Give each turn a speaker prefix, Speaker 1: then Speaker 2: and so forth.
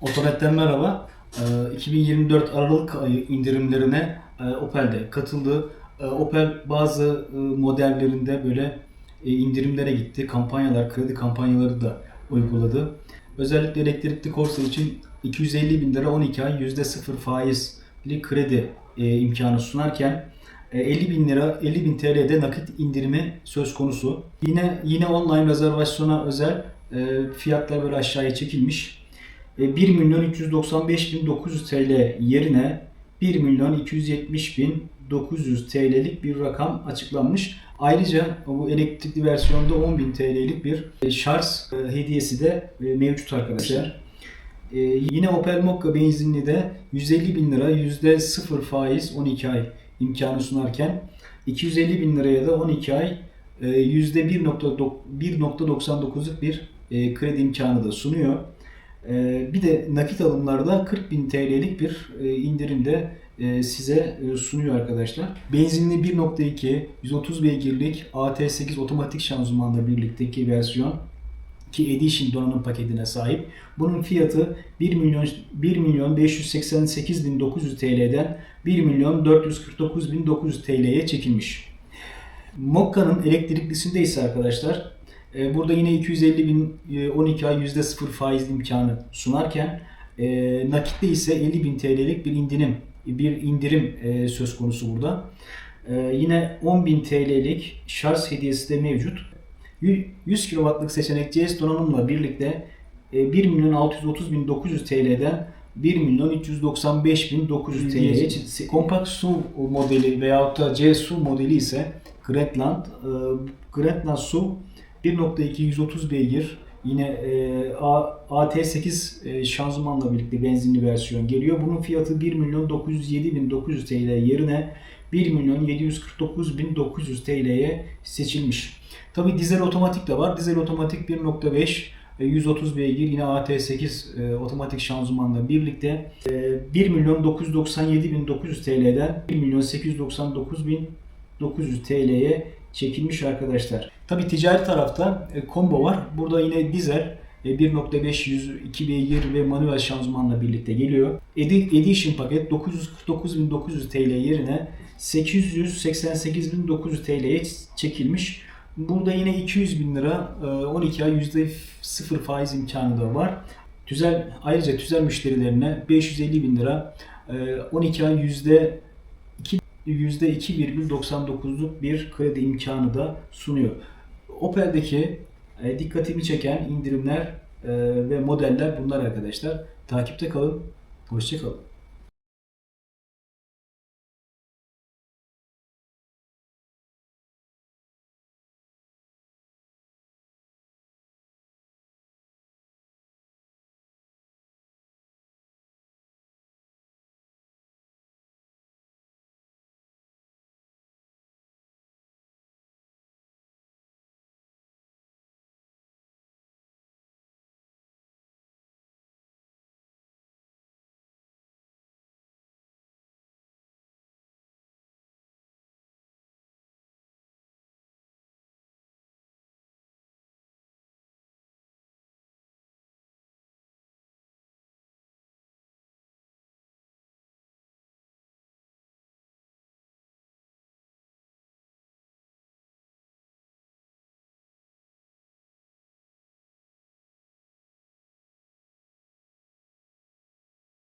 Speaker 1: Otoret'ten merhaba. Ee, 2024 Aralık ayı indirimlerine e, Opel'de katıldı. Ee, Opel bazı e, modellerinde böyle e, indirimlere gitti. Kampanyalar, kredi kampanyaları da uyguladı. Özellikle elektrikli Corsa için 250 bin lira 12 ay %0 faizli kredi imkanı sunarken e, 50 bin lira 50 bin TL'de nakit indirimi söz konusu. Yine yine online rezervasyona özel fiyatlar böyle aşağıya çekilmiş. E, 1 milyon 395 bin 900 TL yerine 1 milyon 270 bin 900 TL'lik bir rakam açıklanmış. Ayrıca bu elektrikli versiyonda 10 bin TL'lik bir e, şarj e, hediyesi de e, mevcut arkadaşlar. Yine Opel Mokka benzinli de 150 bin lira %0 faiz 12 ay imkanı sunarken 250 bin liraya da 12 ay e, %1.9 1.99'luk bir kredi imkanı da sunuyor. E, Bir de nakit alımlarda 40 bin TL'lik bir e, indirimde e, size e, sunuyor arkadaşlar. Benzinli 1.2 130 beygirlik AT8 otomatik şanzımanla birlikteki versiyon ki Edition donanım paketine sahip. Bunun fiyatı 1 milyon 1 milyon 588 bin 900 TL'den 1 milyon 449 bin 900 TL'ye çekilmiş. Mokka'nın elektriklisinde ise arkadaşlar burada yine 250 bin e, 12 ay %0 faiz imkanı sunarken e, nakitte ise 50 bin TL'lik bir indirim bir indirim e, söz konusu burada. E, yine 10 bin TL'lik şarj hediyesi de mevcut. 100 kW'lık seçenek CS donanımla birlikte e, 1 milyon 630 bin 900 TL'den 1 milyon 395 bin 900 TL'ye kompakt SUV modeli veyahut da C SUV modeli ise Grandland. E, Grandland SUV 1.2 130 beygir yine e, A- AT8 e, şanzımanla birlikte benzinli versiyon geliyor. Bunun fiyatı 1 milyon 907 bin 900 TL yerine 1 milyon 749 bin 900 TL'ye seçilmiş. Tabi dizel otomatik de var. Dizel otomatik 1.5 e, 130 beygir yine AT8 e, otomatik şanzımanla birlikte e, 1 milyon 997 bin 900 TL'den 1 milyon 899 bin 900 TL'ye çekilmiş arkadaşlar. Tabi ticari tarafta e, combo var. Burada yine dizel e, 1.5 102 beygir ve manuel şanzımanla birlikte geliyor. Edi- Edition paket 949.900 TL yerine 888.900 TL'ye çekilmiş. Burada yine 200 bin lira e, 12 ay %0 faiz imkanı da var. Tüzel ayrıca tüzel müşterilerine 550 bin lira e, 12 ay yüzde %2,99'luk bir kredi imkanı da sunuyor. Opel'deki e, dikkatimi çeken indirimler e, ve modeller bunlar arkadaşlar. Takipte kalın. Hoşçakalın.